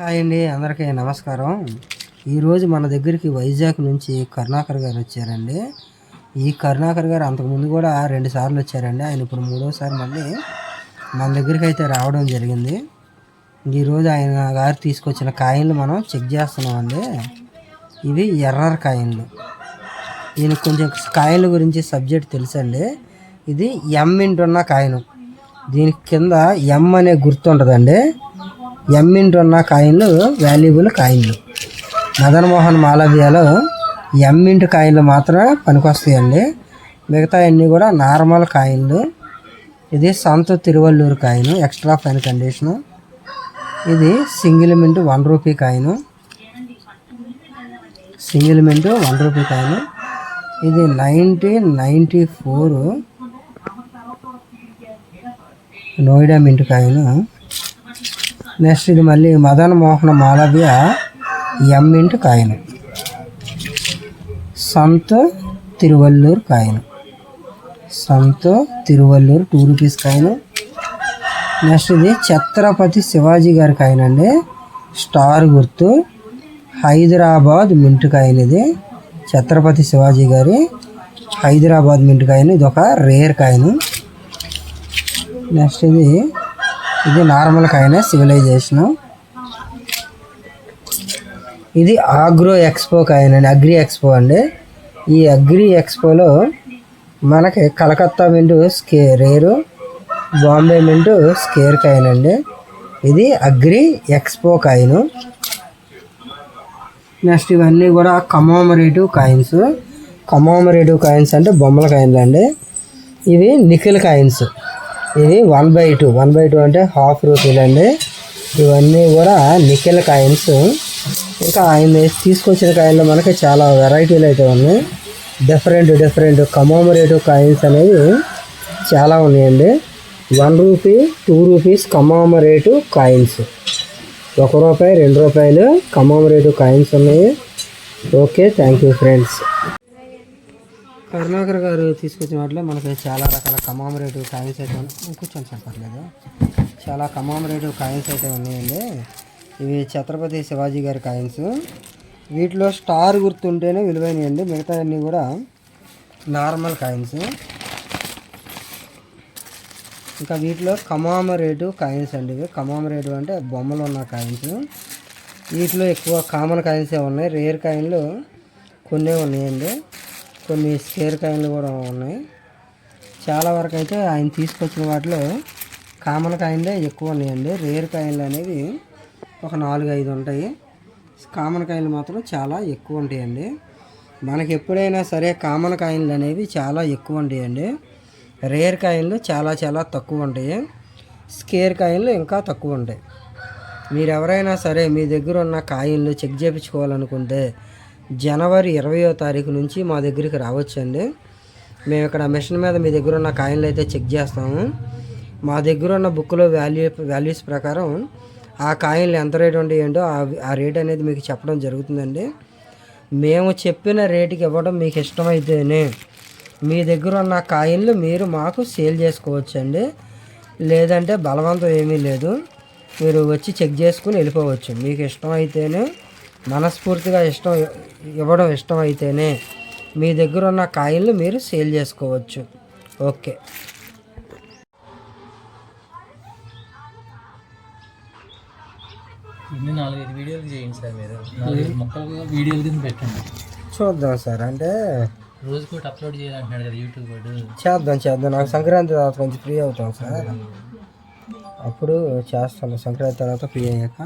Hi అండి అందరికీ నమస్కారం. ఈరోజు మన దగ్గరికి వైజాగ్ నుంచి కరుణాకర్ గారు వచ్చారండి. ఈ కరుణాకర్ గారు అంతకుముందు కూడా రెండు సార్లు వచ్చారండి. ఆయన ఇప్పుడు మూడోసారి మళ్ళీ మన దగ్గరికి అయితే రావడం జరిగింది. ఈరోజు ఆయన గారు తీసుకొచ్చిన కాయిన్లు మనం చెక్ చేస్తున్నామండి. ఇవి ఎర్రర్ కాయిన్లు. ఈయనకు కొంచెం కాయిన్ల గురించి సబ్జెక్ట్ తెలుసండి. ఇది ఎం ఇంటున్న కాయిన్. దీని కింద ఎం అనే గుర్తు ఉంటుందండి. ఎం ఉన్న కాయిన్లు వాల్యుబుల్ కాయిన్లు. మదన్ మోహన్ మాలవ్యలో ఎమ్మింటి కాయిన్లు మాత్రమే పనికొస్తాయండి. మిగతా అన్నీ కూడా నార్మల్ కాయిన్లు. ఇది Sant Tiruvalluvar coin extra fine condition. ఇది single mint one rupee coin. Single mint one rupee coin. ఇది nineteen ninety four Noida mint coin. Next ఇది మళ్ళీ మదన్ మోహన మాలవ్య ఎం into coin. Sant Tiruvalluvar coin. Sant Tiruvalluvar two rupees coin. Next ఇది ఛత్రపతి శివాజీ గారి coin అండి. Star గుర్తు. Hyderabad mint కాయన్ ఇది ఛత్రపతి శివాజీ గారి Hyderabad mint ఇది ఒక రేర్ కాయిన్. నెక్స్ట్ ఇది ఇది నార్మల్ కాయిన్ సివిలైజేషను. ఇది ఆగ్రో ఎక్స్పో కాయిన్ అండి అగ్రి ఎక్స్పో అండి. ఈ అగ్రి ఎక్స్పోలో మనకి Calcutta mint square Bombay mint square coin అండి ఇది అగ్రి ఎక్స్పో కాయిన్ నెక్స్ట్ ఇవన్నీ కూడా కమోమరేటివ్ కాయిన్స్ కమోమరేటివ్ కాయిన్స్ అంటే బొమ్మల కాయిన్లు అండి ఇవి నిఖిల్ కాయిన్స్ ఇది one by two one by two అంటే హాఫ్ రూపీలు అండి ఇవన్నీ కూడా నికెల్ కాయిన్స్. ఇంకా ఆయన తీసుకొచ్చిన కాయిన్లో మనకి చాలా వెరైటీలు అయితే ఉన్నాయి. డిఫరెంట్ డిఫరెంట్ కమోమరేటివ్ కాయిన్స్ అనేవి చాలా ఉన్నాయండి. One rupee two rupees commemorative coins. ఒక రూపాయి రెండు రూపాయలు కమోమరేటివ్ కాయిన్స్ ఉన్నాయి. Okay thank you friends Karunakar garu తీసుకొచ్చిన వాటిలో మనకి చాలా రకాల కమామరేటివ్ కాయిన్స్ అయితే ఉన్నాయి కూర్చొని చెప్పట్లేదు చాలా కమామరేటివ్ కాయిన్స్ అయితే ఉన్నాయండి. ఇవి ఛత్రపతి శివాజీ గారి కాయిన్స్. వీటిలో స్టార్ గుర్తుంటేనే విలువైనవి మిగతా అన్నీ కూడా నార్మల్ కాయిన్స్. ఇంకా వీటిలో కమామరేటివ్ కాయిన్స్ అండి ఇవి. కమామరేటివ్ అంటే బొమ్మలు ఉన్న కాయిన్స్. వీటిలో ఎక్కువ కామన్ కాయిన్సే ఉన్నాయి. రేర్ కాయిన్లు కొన్నే ఉన్నాయండి. కొన్ని స్కేర్ కాయిన్లు కూడా ఉన్నాయి. చాలా వరకు అయితే ఆయన తీసుకొచ్చిన వాటిలో కామన్ కాయిన్లే ఎక్కువ ఉన్నాయండి. రేర్ కాయిన్లు అనేవి ఒక నాలుగు ఐదు ఉంటాయి. కామన్ కాయిన్లు మాత్రం చాలా ఎక్కువ ఉంటాయండి. మనకి ఎప్పుడైనా సరే కామన్ కాయిన్లు అనేవి చాలా ఎక్కువ ఉంటాయండి. రేర్ కాయిన్లు చాలా చాలా తక్కువ ఉంటాయి. స్కేర్ కాయిన్లు ఇంకా తక్కువ ఉంటాయి. మీరు ఎవరైనా సరే మీ దగ్గర ఉన్న కాయిన్లు చెక్ చేయించుకోవాలనుకుంటే జనవరి ఇరవయో తారీఖు నుంచి మా దగ్గరికి రావచ్చండి. మేము ఇక్కడ మిషన్ మీద మీ దగ్గర ఉన్న కాయిన్లు అయితే చెక్ చేస్తాము. మా దగ్గర ఉన్న బుక్లో వాల్యూ వాల్యూస్ ప్రకారం ఆ కాయిన్లు ఎంత రేట్ ఉంటే ఏంటో ఆ రేట్ అనేది మీకు చెప్పడం జరుగుతుందండి. మేము చెప్పిన రేటుకి ఇవ్వడం మీకు ఇష్టమైతేనే మీ దగ్గర ఉన్న కాయిన్లు మీరు మాకు సేల్ చేసుకోవచ్చండి. లేదంటే బలవంతం ఏమీ లేదు. మీరు వచ్చి చెక్ చేసుకుని వెళ్ళిపోవచ్చు. మీకు ఇష్టమైతేనే మనస్ఫూర్తిగా ఇష్టం ఇవ్వడం ఇష్టమైతేనే మీ దగ్గర ఉన్న కాయిన్లు మీరు సేల్ చేసుకోవచ్చు. ఓకే. ఇన్ని నాలుగైదు వీడియోలు చేయండి సార్ మీరు. నాలుగైదు మొక్కలు వీడియోలు కింద పెట్టండి. చూద్దాం సార్. అంటే రోజుకి ఒకటి అప్లోడ్ చేయాలంటున్నాడు కదా యూట్యూబ్ చేద్దాం చేద్దాం. నాకు సంక్రాంతి తర్వాత కొంచెం ఫ్రీ అవుతాం సార్. అప్పుడు చేస్తాను. సంక్రాంతి తర్వాత ఫ్రీ అయ్యాక